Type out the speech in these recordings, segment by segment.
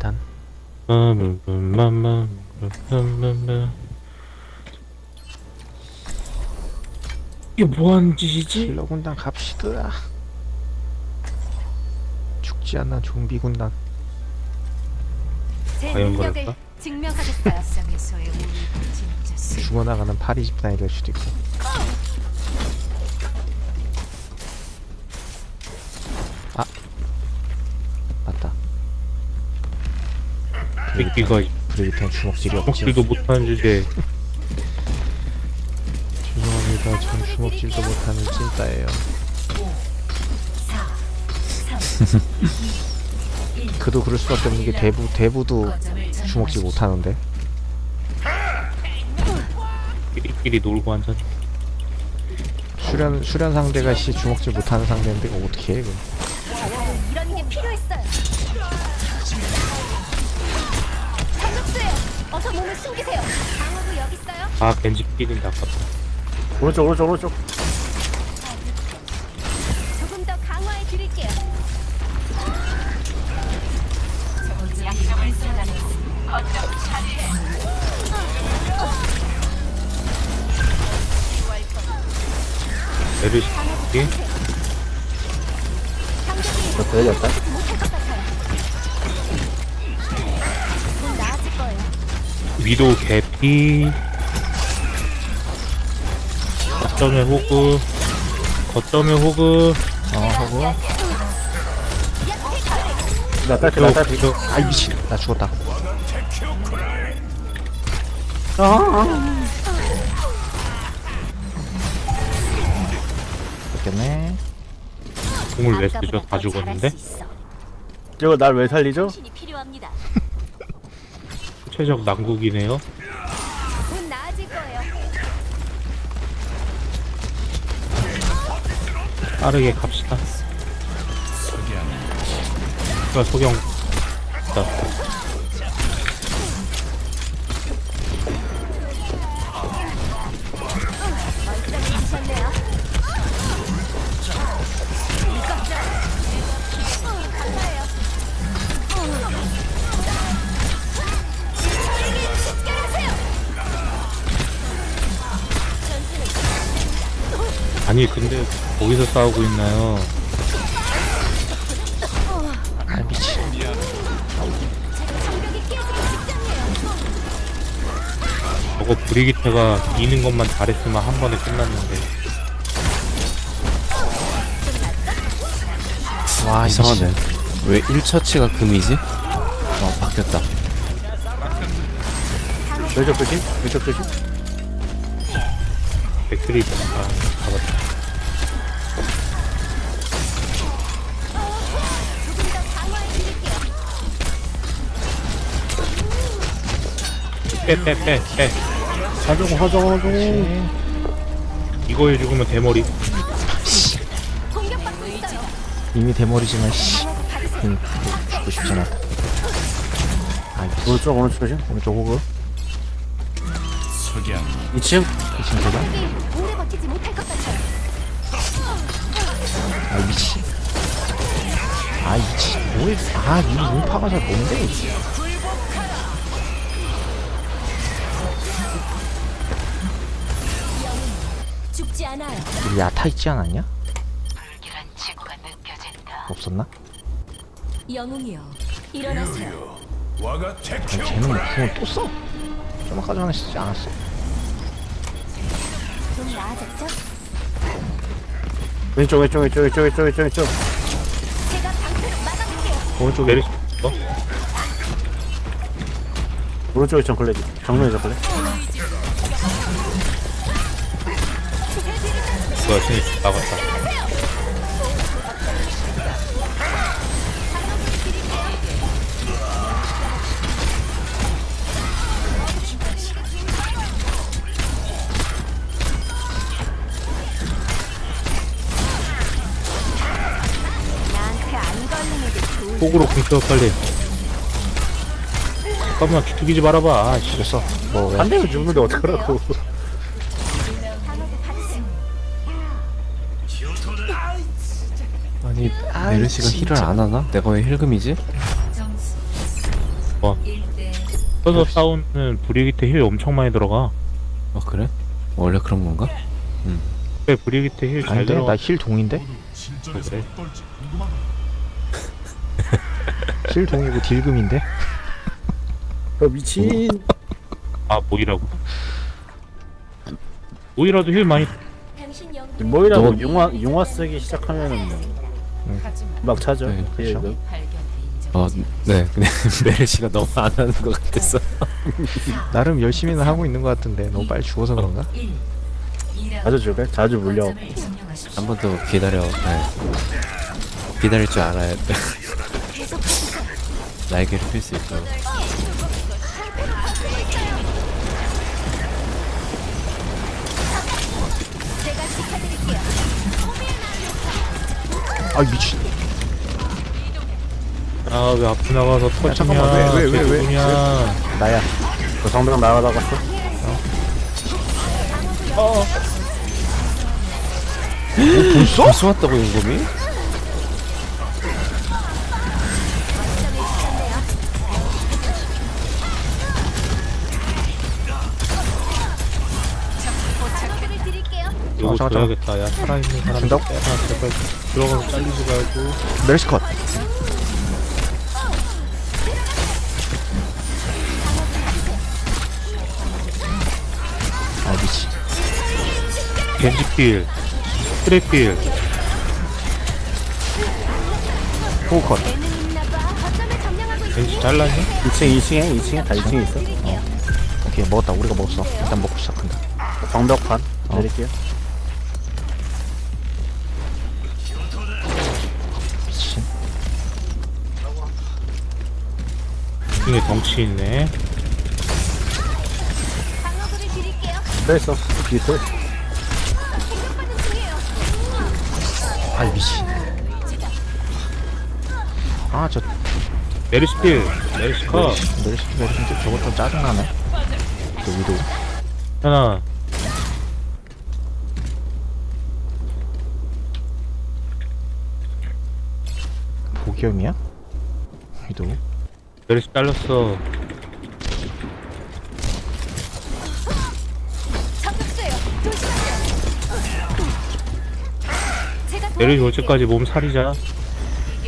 계단. 이게 뭐하는 짓이지? 킬러 군단 갑시다. 죽지 않는 좀비 군단. 제 과연 능력을 그럴까? 수 죽어나가는 파리 집단이 될 수도 있고 새끼가 브레이트는 주먹질이 없지. 먹지도 못하는 주제에. 죄송합니다. 전 주먹질도 못하는 찐따예요. 그도 그럴 수밖에 없는 게 대부 대부도 주먹질 못하는데. 끼리끼리 놀고 앉아. 수련 수련 상대가 씨 주먹질 못하는 상대인데 어떻게 해 이거? 이런 게 필요했 어서 몸을 숨기세요. 방어구 여기 있어요. 아 겐지 끼린다 아깝다 오른쪽 오른쪽 오른쪽 조금 더 강화해 드릴게요. 메르시 예? 상대이 되겠다 위도 개피. 거점에 호그. 거점에 호그. 어 하고. 나 딸피 나 딸피. 저, 아이 미친 나 죽었다. 됐겠네. 공을 왜 쓰죠? 다 죽었는데? 이거 날 왜 살리죠? 신이 필요합니다. 최적 난국이네요. 곧 나아질 거예요. 빠르게 갑시다. 자 소경. 자. 멀쩡해지 아니 근데 거기서 싸우고 있나요 아 미친. 저거 브리기테가 이는 것만 잘했으면 한 번에 끝났는데 와 이상하네. 왜 1처치가 금이지? 어, 바뀌었다. 왼쪽 조심 왼쪽 조심 백트리 아, 잡았다 빼 빼 빼빼 하정 하정 하정. 이거에 죽으면 대머리. 이미 대머리지만 씨. 음, 죽고 싶잖아. 아 오른쪽 오른쪽 조심. 오른쪽 호그. 2층? 미친 계단 여기 오래 버티지 못할 것 같아요. 아 미친 아 미친 뭐해 아이 문파가 잘 뭔데 우리 야타 있지 않았냐? 없었나? 영웅이요. 일어나세요. 아니, 쟤는 궁을 또 써? 좀 아까 전에 쓰지 않았어? 좀 나아졌죠? 왼쪽 왼쪽 왼쪽 왼쪽 왼쪽 왼쪽 왼쪽 제가 방패로 막아볼게요. 오른쪽 메르시 어? 오른쪽에 정글레지 정면에 정글레 걸리는 게 좋은 폭으로 궁쳐 빨리. 잠깐만 기특이지 말아봐. 아, 씨. 그랬어 뭐 대면 죽는데 어떡하라고 메르시가 힐을 안 하나? 내가 왜 힐금이지? 와. 서서 싸우는 브리기테 힐 엄청 많이 들어가. 어 그래? 원래 그런 건가? 왜 브리기테 힐잘 아닌데? 들어가? 나 힐 동인데? 어, 그래? 힐 동이고 딜금인데? 어 미친 아 모이라고. 모이라도 힐 많이. 뭐이라고 너- 용화 용화 쓰기 시작하면은 하지만 막 차죠 네, 그 그렇죠. 그- 발견돼 어, 네. 그냥 메르시가 너무 안 하는 것 같았어. 나름 열심히는 하고 있는 것 같은데 너무 빨리 죽어서 그런가? 자주 줄게 자주 물려 한 번 더 기다려. 네. 기다릴 줄 알아야 돼. 날개를 필 수 있도 아 미친 아 왜 앞에 나가서 터지냐? 잠깐만, 왜, 왜, 왜, 왜? 나야 그 성병 나가다가 또 벌써? 벌써 왔다고 어, 잠깐, 줘야겠다. 야 살아있는 사람 준다고? 빼라 제발 들어가서 잘리지 말고. 멜스컷. 아 미친. 겐지필, 트레필, 호우컷. 거점을 점령하고 겐지 잘랐냐? 2층 2층에? 2층에? 다 2층에 있어? 드릴게요. 오케이 먹었다. 우리가 먹었어. 일단 먹고 시작한다. 정벽판 어. 드릴게요 중에 덩치 있네. 방어를 드릴게요. 또 있어 뒤에 중이에요. 아 미친 아 저 메르시필, 메르시커. 멜스 멜스 저거 좀 짜증나네 저 위도 하나. 보기형이야? 위도 메르시 잘렸어. 저격수예요. 조심하세요. 제가 메르시 올. 때까지 몸 사리자.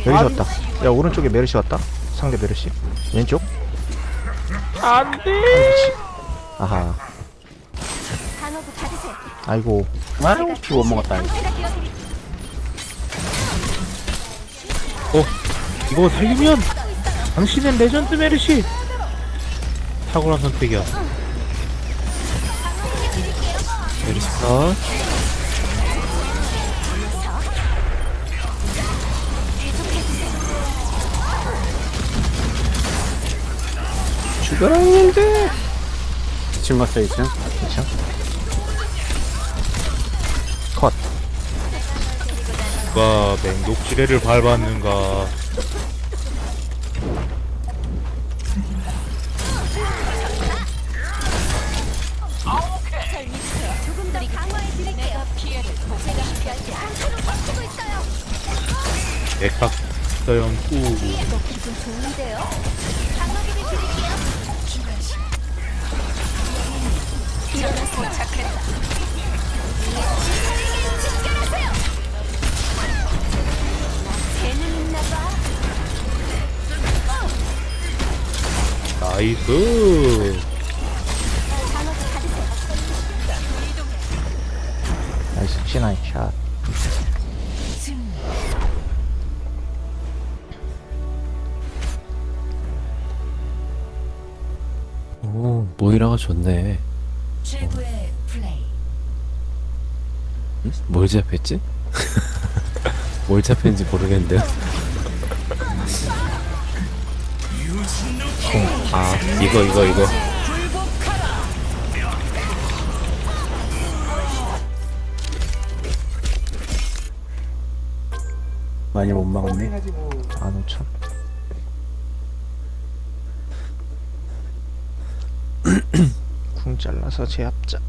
메르시 왔다 야 오른쪽에 메르시 왔다 상대 메르시 왼쪽 안돼 아하 방어구 받으세요. 아이고 아유 피못 먹었다 이거. 제가. 어, 이거 살리면 당신은 레전드 메르시. 탁월한 선택이야. 메르시 컷. 죽어라 일들 2층 갔어 2층 그쵸? 컷 누가 맹독지레를 밟았는가. 조금 더 강화해 드릴게요. 피해를 제가 피할게. 한쪽으로 버티고 있어요. 맥박 서영 꾸. 이거 기분 좋은데요? C9 샷 오, 모이라가 좋네. 최고의 플레이 응? 뭘 잡혔지? 뭘 잡혔는지 모르겠는데요. 아, 이거, 이거, 이거. 많이 못 막았네. 15,000쿵 잘라서 제압자